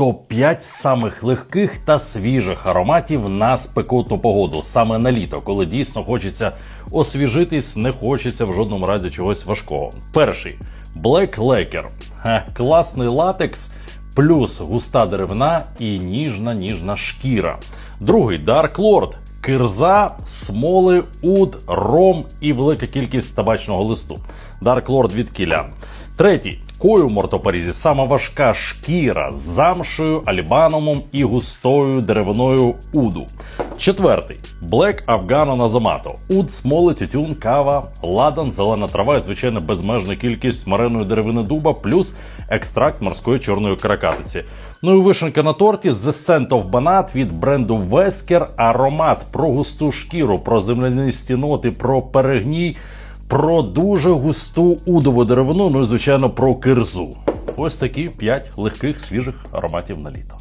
Топ-5 самих легких та свіжих ароматів на спекотну погоду, саме на літо, коли дійсно хочеться освіжитись, не хочеться в жодному разі чогось важкого. Перший Black Lacquer. Класний латекс, плюс густа деревина і ніжна ніжна шкіра. Другий Dark Lord. Кирза, смоли, уд, ром і велика кількість табачного листу. Dark Lord від кілян. Третій кою мортопорізі сама важка шкіра з замшею, альбанумом і густою деревиною уду. Четвертий Black Afghano Назамато. Уд, смоли, тютюн, кава, ладан, зелена трава і звичайно безмежна кількість мареної деревини дуба, плюс екстракт морської чорної каракатиці. Ну і вишенка на торті The Scent of Banat від бренду Вескер. Аромат про густу шкіру, про землянисті ноти, про перегній про дуже густу удову деревину, ну і звичайно про кирзу. Ось такі 5 легких свіжих ароматів на літо.